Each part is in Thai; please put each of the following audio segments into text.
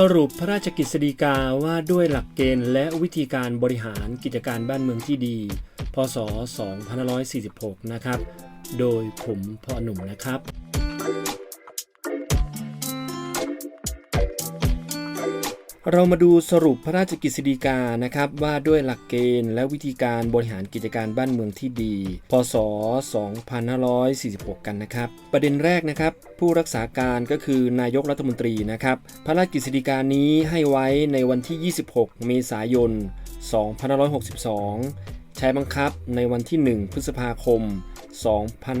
สรุปพระราชกฤษฎีกาว่าด้วยหลักเกณฑ์และวิธีการบริหารกิจการบ้านเมืองที่ดี พศ 2546 นะครับ โดยผมพ่อหนุ่มนะครับ เรามาดูสรุปพระราชกฤษฎีกานะครับว่าด้วยหลักเกณฑ์และวิธีการบริหารกิจการบ้านเมืองที่ดี พศ 2546 กันนะครับ ประเด็นแรกนะครับ ผู้รักษาการก็คือนายกรัฐมนตรีนะครับ พระราชกฤษฎีกานี้ให้ไว้ในวันที่ 26 เมษายน 2562 ใช้บังคับในวันที่ 1 พฤษภาคม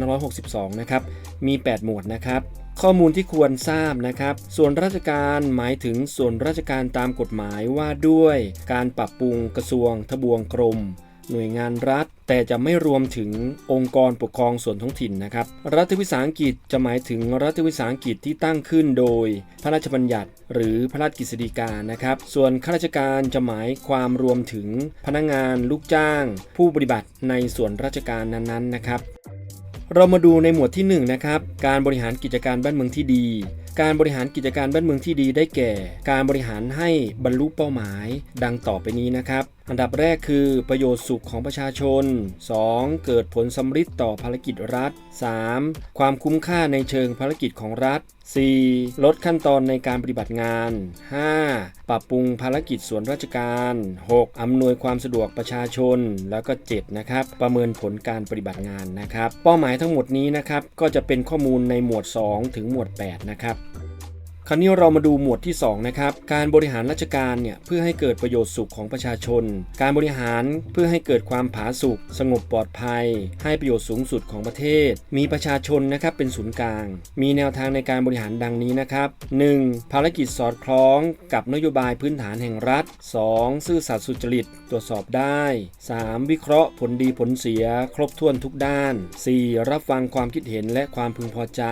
2562 นะครับ มี 8 หมวดนะครับ ข้อมูลที่ควรทราบนะครับ ส่วนราชการหมายถึงส่วนราชการตามกฎหมายว่าด้วยการปรับปรุงกระทรวง ทบวงกรม หน่วยงานรัฐ แต่จะไม่รวมถึงองค์กรปกครองส่วนท้องถิ่นนะครับ รัฐวิสาหกิจจะหมายถึงรัฐวิสาหกิจที่ตั้งขึ้นโดย พระราชบัญญัติ หรือพระราชกฤษฎีกานะครับ ส่วนข้าราชการจะหมายความรวมถึงพนักงานลูกจ้าง ผู้ปฏิบัติในส่วนราชการนั้นๆนะครับ เรามาดูในหมวดที่1นะครับการบริหารกิจการบ้านเมืองที่ดี การบริหารกิจการบ้านเมืองที่ดีได้แก่ การบริหารให้บรรลุเป้าหมาย ดังต่อไปนี้นะครับอันดับแรกคือประโยชน์สุขของประชาชน 2. เกิดผลสำฤทธิ์ต่อภารกิจรัฐ 3. ความคุ้มค่าในเชิงภารกิจของรัฐ 4. ลดขั้นตอนในการปฏิบัติงาน 5. ปรับปรุงภารกิจส่วนราชการ 6. อำนวยความสะดวกประชาชน แล้วก็ 7 นะครับ ประเมินผลการปฏิบัติงานนะครับ เป้าหมายทั้งหมดนี้นะครับ ก็จะเป็นข้อมูลในหมวด 2 ถึงหมวด 8 นะครับ คราวนี้เรามาดูหมวดที่ 2 นะครับ การบริหารราชการเนี่ยเพื่อให้เกิดประโยชน์สุขของประชาชน การบริหารเพื่อให้เกิดความผาสุกสงบปลอดภัย ให้ประโยชน์สูงสุดของประเทศ มีประชาชนนะครับเป็นศูนย์กลาง มีแนวทางในการบริหารดังนี้นะครับ 1. ภารกิจสอดคล้องกับนโยบายพื้นฐานแห่งรัฐ 2. ซื่อสัตย์สุจริตตรวจสอบได้ 3. วิเคราะห์ผลดีผลเสีย ครบถ้วนทุกด้าน 4. รับฟังความคิดเห็นและความพึงพอใจ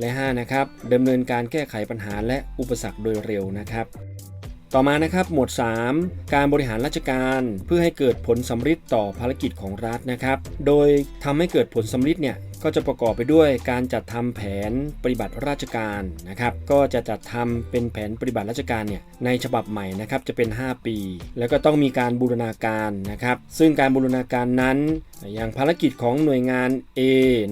และ 5. นะครับดำเนินการแก้ไขปัญหาและอุปสรรคโดยเร็วนะครับ ต่อมานะครับหมวด 3 การบริหารราชการเพื่อให้เกิดผลสำฤทธิ์ต่อภารกิจของรัฐนะครับ โดยทำให้เกิดผลสำฤทธิ์เนี่ย ก็จะประกอบไปด้วยการจัดทำแผนปฏิบัติราชการนะครับ ก็จะจัดทำเป็นแผนปฏิบัติราชการเนี่ยในฉบับใหม่นะครับจะเป็น 5 ปี แล้วก็ต้องมีการบูรณาการนะครับ ซึ่งการบูรณาการนั้น อย่างภารกิจของหน่วยงาน A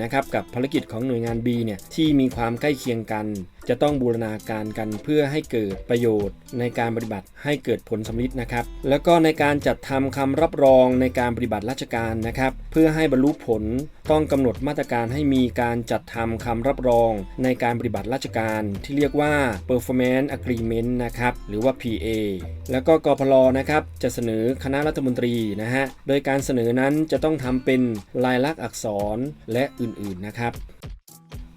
นะครับกับภารกิจของหน่วยงาน B เนี่ยที่มีความใกล้เคียงกัน จะต้องบูรณาการกันเพื่อให้เกิดประโยชน์ ในการปฏิบัติให้เกิดผลสำลิดนะครับ แล้วก็ในการจัดทำคำรับรองในการปฏิบัติราชการนะครับ เพื่อให้บรรลุผล ต้องกำหนดมาตรการให้มีการจัดทำคำรับรองในการปฏิบัติราชการที่เรียกว่า performance agreement นะครับ หรือว่า PA แล้วก็กพลนะครับ จะเสนอคณะรัฐมนตรีนะฮะ โดยการเสนอนั้นจะต้องทำเป็นลายลักษณ์อักษรและอื่นๆนะครับ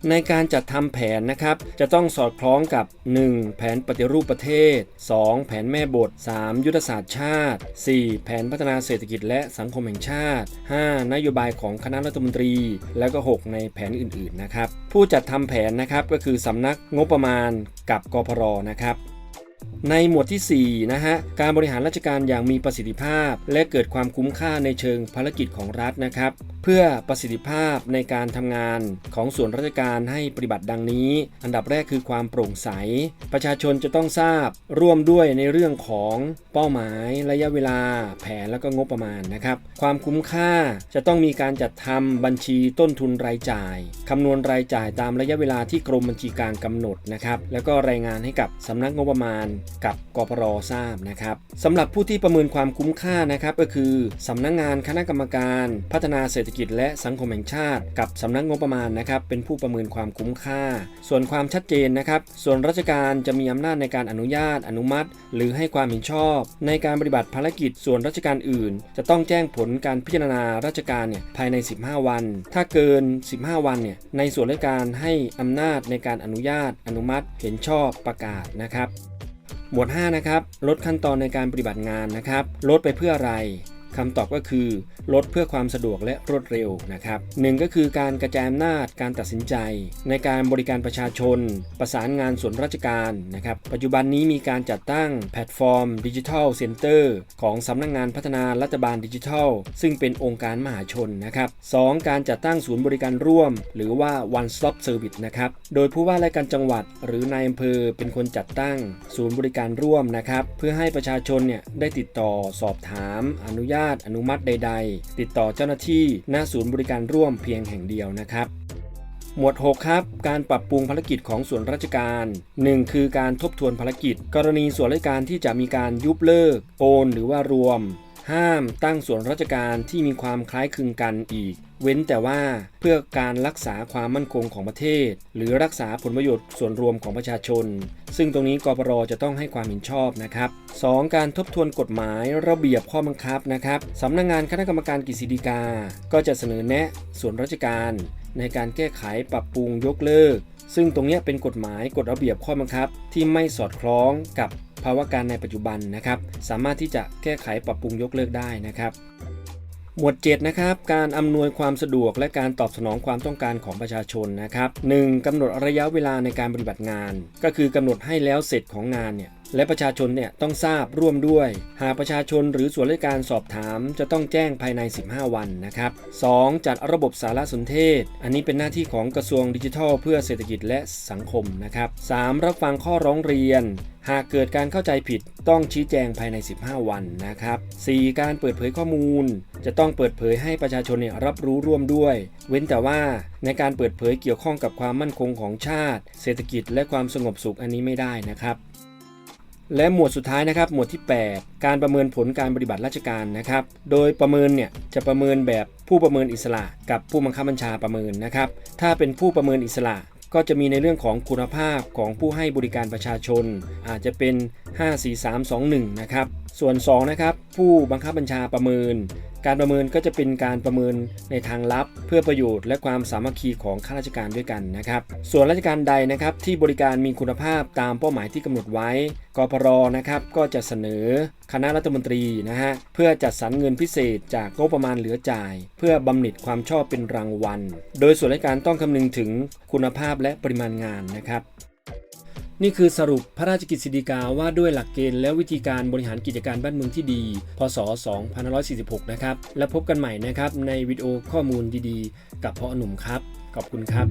ในการจัดทำแผนนะครับ จะต้องสอดคล้องกับ 1. แผนปฏิรูปประเทศ 2. แผนแม่บท 3. ยุทธศาสตร์ชาติ 4. แผนพัฒนาเศรษฐกิจและสังคมแห่งชาติ 5. นโยบายของคณะรัฐมนตรี และก็ 6 ในแผนอื่นๆนะครับ ผู้จัดทำแผนนะครับก็คือสำนักงบประมาณกับกพรนะครับ ในหมวดที่ 4 นะฮะ การบริหารราชการอย่างมีประสิทธิภาพ และเกิดความคุ้มค่าในเชิงภารกิจของรัฐนะครับ เพื่อประสิทธิภาพในการทำงานของส่วนราชการให้ปฏิบัติดังนี้ อันดับแรกคือความโปร่งใส ประชาชนจะต้องทราบร่วมด้วยในเรื่องของเป้าหมายระยะเวลา แผนแล้วก็งบประมาณนะครับ ความคุ้มค่าจะต้องมีการจัดทำบัญชีต้นทุนรายจ่ายคำนวณรายจ่ายตามระยะเวลาที่กรมบัญชีกลางกำหนดนะครับแล้วก็รายงานให้กับสำนักงบประมาณกับกปรทราบนะครับสำหรับผู้ที่ประเมินความคุ้มค่านะครับก็คือสำนักงงานคณะกรรมการพัฒนาเศรษฐกิจและสังคมแห่งชาติ กับสำนักงบประมาณนะครับเป็นผู้ประเมินความคุ้มค่า ส่วนความชัดเจนนะครับส่วนราชการจะมีอำนาจในการอนุญาต อนุมัติ หรือให้ความเห็นชอบ ในการปฏิบัติภารกิจส่วนราชการอื่น จะต้องแจ้งผลการพิจารณาราชการเนี่ยภายใน 15 วัน ถ้าเกิน 15 วันเนี่ยในส่วนราชการให้อำนาจในการอนุญาต อนุมัติ เห็นชอบประกาศนะครับ หมวด 5 นะครับ ลดขั้นตอนในการปฏิบัติงานนะครับ ลดไปเพื่ออะไร คำตอบก็คือ ลดเพื่อความสะดวกและรวดเร็วนะครับหนึ่งก็คือการกระจายอำนาจการตัดสินใจ ในการบริการประชาชน ประสานงานส่วนราชการนะครับปัจจุบันนี้มีการจัดตั้งแพลตฟอร์มดิจิทัลเซ็นเตอร์ของสำนักงงานพัฒนารัฐบาลดิจิทัล ซึ่งเป็นองค์การมหาชนนะครับสองการจัดตั้งศูนย์บริการร่วม หรือว่า one stop service นะครับโดยผู้ว่าราชการจังหวัด หรือนายอำเภอเป็นคนจัดตั้งศูนย์บริการร่วมนะครับเพื่อให้ประชาชนเนี่ยได้ติดต่อสอบถามอนุญาตอนุมัติใด ๆ ติดต่อเจ้าหน้าที่หน้าศูนย์บริการร่วมเพียงแห่งเดียวนะครับ หมวด 6 ครับ การปรับปรุงภารกิจของส่วนราชการ 1. คือการทบทวนภารกิจ กรณีส่วนราชการที่จะมีการยุบเลิก โอน หรือว่ารวม ห้ามตั้งส่วนราชการที่มีความคล้ายคลึงกันอีก เว้นแต่ว่าเพื่อการรักษาความมั่นคงของประเทศ หรือรักษาผลประโยชน์ส่วนรวมของประชาชน ซึ่งตรงนี้กปรจะต้องให้ความเห็นชอบนะครับ 2. การทบทวนกฎหมายระเบียบข้อบังคับนะครับสำนักงงานคณะกรรมการกฤษฎีกา ก็จะเสนอแนะส่วนราชการ ในการแก้ไขปรับปรุงยกเลิกซึ่งตรงนี้เป็นกฎหมายกฎระเบียบข้อบังคับที่ไม่สอดคล้องกับ ภาวะการในปัจจุบันนะครับ สามารถที่จะแก้ไขปรับปรุงยกเลิกได้นะครับหมวด7นะครับการอำนวยความสะดวกและการตอบสนองความต้องการของประชาชนนะครับ 1. กำหนดระยะเวลาในการปฏิบัติงาน ก็คือกำหนดให้แล้วเสร็จของงานเนี่ย และประชาชนเนี่ยต้องทราบร่วมด้วย หากประชาชนหรือส่วนราชการสอบถาม จะต้องแจ้งภายใน 15 วันนะครับ 2. จัดระบบสารสนเทศ อันนี้เป็นหน้าที่ของกระทรวงดิจิทัล เพื่อเศรษฐกิจและสังคมนะครับ 3. รับฟังข้อร้องเรียน หากเกิดการเข้าใจผิดต้องชี้แจงภายใน 15 วันนะครับ 4. การเปิดเผยข้อมูล จะต้องเปิดเผยให้ประชาชนเนี่ยรับรู้ร่วมด้วย เว้นแต่ว่าในการเปิดเผยเกี่ยวข้องกับความมั่นคงของชาติ เศรษฐกิจและความสงบสุขอันนี้ไม่ได้นะครับ และหมวดสุดท้ายนะครับ หมวดที่ 8 การประเมินผลการปฏิบัติราชการนะครับ โดยประเมินเนี่ยจะประเมินแบบผู้ประเมินอิสระ กับผู้บังคับบัญชาประเมินนะครับ ถ้าเป็นผู้ประเมินอิสระก็จะมีในเรื่องของคุณภาพของผู้ให้บริการประชาชน อาจจะเป็น 5 4 3 2 1 นะครับ ส่วน 2 นะครับ ผู้บังคับบัญชาประเมิน การประเมินก็จะเป็นการประเมินในทางลับ เพื่อประโยชน์และความสามัคคีของข้าราชการด้วยกันนะครับ ส่วนราชการใดนะครับที่บริการมีคุณภาพตามเป้าหมายที่กำหนดไว้กพรนะครับก็จะเสนอคณะรัฐมนตรีนะฮะเพื่อจัดสรรเงินพิเศษจากงบประมาณเหลือจ่าย เพื่อบำเหน็จความชอบเป็นรางวัล โดยส่วนราชการต้องคำนึงถึงคุณภาพและปริมาณงานนะครับ นี่คือสรุปพระราชกฤษฎีกาว่าด้วยหลักเกณฑ์และวิธีการบริหารกิจการบ้านเมืองที่ดี พศ 2546 นะครับ และพบกันใหม่นะครับในวิดีโอข้อมูลดีๆ กับพ่อหนุ่มครับ ขอบคุณครับ